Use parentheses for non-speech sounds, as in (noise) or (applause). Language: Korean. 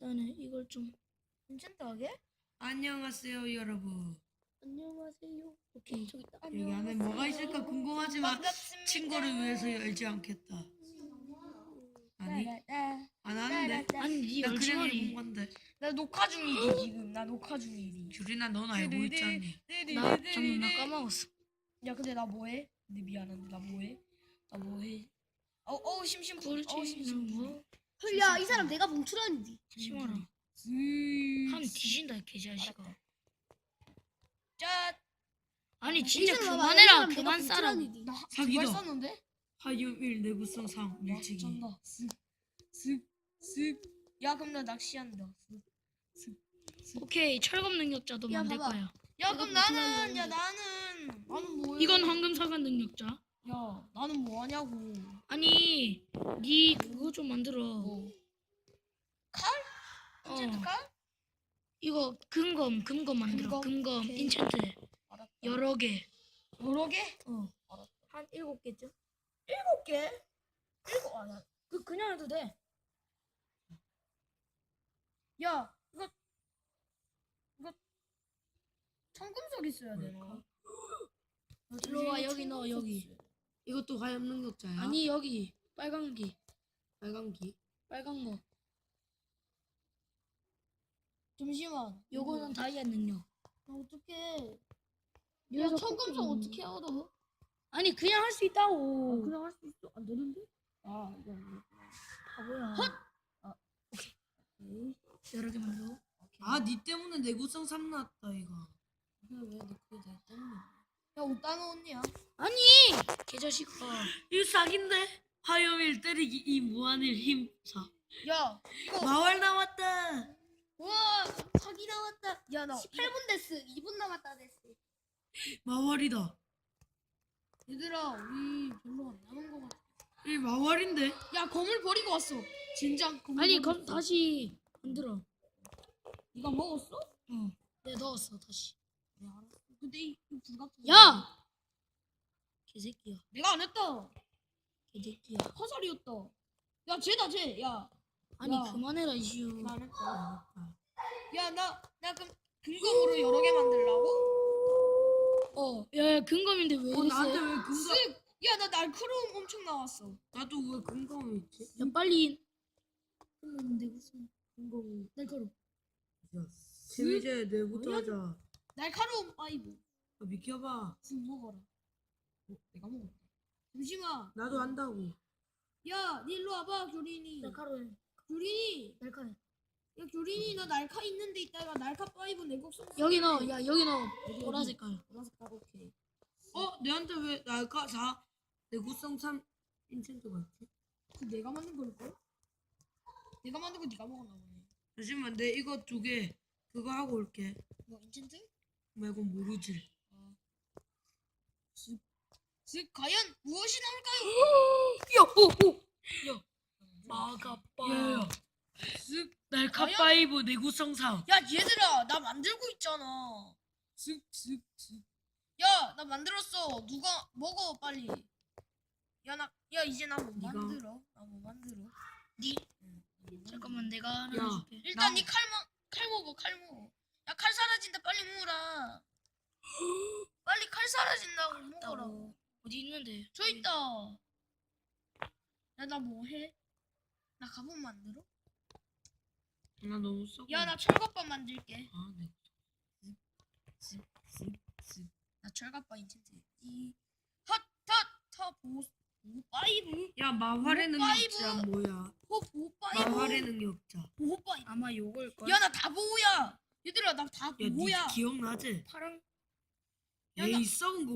일단은 이걸 좀 괜찮다게? 안녕하세요 여러분. 안녕하세요. 오케이. 저기 있다. 여기 안에 뭐가 있을까 궁금하지만 반갑습니다. 친구를 위해서 열지 않겠다. 아니 따라따. 안 하는데. 아니 니 나 그냥 열심히 해본 건데. 나 녹화 중이지 지금. 나 녹화 중이지. 규리나 넌 알고 있잖니. 나 잠깐 나 까먹었어. 야 근데 나 뭐해? 근데 미안한데 나 뭐해? 나 뭐해? 어, 어 심심 어우 꿀치는 심심 뭐 야, 이 사람 내가 봉출하는데. 심어라. 음. 한 뒤진다 개자식아. 짠. 아니 이 진짜 사람 봐봐, 이 그만해라 그만 싸라. 사기다. 썼는데? 화요일 내구성 상 밀치기. 쩐다. 쓱쓱쓱. 야 그럼 나 낚시한다. 쓱. 오케이 철검 능력자도 야, 만들 봐봐. 거야. 야 그럼 나는 야 나는? 이건 황금 사관 능력자. 야 나는 뭐 하냐고. 아니 니 그거 좀 만들어. 뭐? 칼? 어 인챈트 칼? 이거 금검 금검 만들어. 금검? 금검 오케이. 인챈트 알았다. 여러 개. 여러 개? 어. 알았다. 한 일곱 개쯤? 일곱 개? 일곱 아 나 그 그냥 해도 돼. 야 이거 이거 청금석 있어야 되나? 나 일로 와, 여기 넣어, 여기. 이것도 화염 능력자야. 아니 여기 빨간 기 빨간 기. 빨간 거. 잠시만. 요거는 다이아 능력. 나 어떡해. 야 여기서 꺾이는 어떻게 얻어? 아니 그냥 할 수 있다고. 아, 그냥 할 수 있어? 안 되는데? 아 이거 안 돼. 바보야. 아, 오케이. 여러 개 만들어. 아, 니 때문에 내구성 3 나왔다 이거. 왜내 그게 내 때문에? 야 옷 따놓았냐? 아니 개자식아. 이거 사기인데? 화요일 때리기 이 무한일 힘사. 야 이거 마월 나왔다. 와 사기 나왔다. 야 나 18분 데스. 2분 남았다 데스. 마월이다. 얘들아 우리 별로 안 남은 거 같아. 이 마월인데? 야 검을 버리고 왔어. 진작 검을 아니 버리고 그럼 다시 만들어. 네가 먹었어? 어. 내가 넣었어 다시. 네. 근데 이, 이 불같은 야! 개새끼야. 내가 안 했다. 개새끼야. 화살이었다. 야 쟤다 쟤. 야. 아니 야. 그만해라 이슈. 나안 했다. 야 나 나 그럼 근검으로 여러 개 만들라고? 어. 야, 야 근검인데 왜 어, 나한테 이랬어? 왜 금강, 쓱. 야 나 날카로움 엄청 나왔어. 나도 왜 금강이 있지? 야 빨리. 근데 무슨 근검 날카로. 야, 재미제 내부터 하자. 날카로움 파이브. 아, 비켜봐. 쓱 먹어라. 어, 내가 먹었다. 잠시만. 나도 한다고. 야, 니 일로 와봐, 교린이. 날카로. 교린이. 날카로. 야, 교린이 나 날카 있는데 이따가 날카 파이브 내곡 써. 여기 넣어. 야 여기 넣어. 어디, 보라 어디? 색깔. 보라색 깔 오케이. 어, 내한테 왜 날까 4 내구성 3 인챈트가 있지? 그 내가 만든 걸걸? 내가 만든 거 네가 먹었나 보네. 잠시만, 내 이거 두 개 그거 하고 올게. 뭐 인챈트? 말고 모르지. 즉 과연 무엇이 나올까요? (gasps) 야, 오, 오. 야, 마가빠. 야, 쓱 날카 과연? 파이브 내구성 3. 야, 얘들아, 나 만들고 있잖아. 즉, 즉, 즉. 야, 나 만들었어. 누가 먹어 빨리. 야, 나, 야 이제 나 뭐 네가. 만들어? 나 뭐 만들어? 니 응, 나뭐 잠깐만 내가 하나 야. 해줄게. 일단 나- 니 칼, 먹, 칼 먹어, 칼 먹어. 야, 칼 사라진다, 빨리 모으라. (gasps) 빨리 칼 사라진다고 먹어라. 어디 있는데? 저 있다. 야, 나 뭐 해? 나 가본 만들어? 나 너무 썩어. 야, 나 철갑밥 만들게. 아, 네. 나 철갑밥 인챈트. 이, 핫, 핫, 타, 보, 보, 파이브, 야, 마활의 뭐, 능력자 파이브. 뭐야? 호, 보, 파이브, 마활의 능력자. 보호 파이브. 아마 요걸 걸. 야, 나 다 보호야. 얘들아, 나다 야, 니 보호야. 기억나지? 파랑 야, 나- 에이, 썩은 거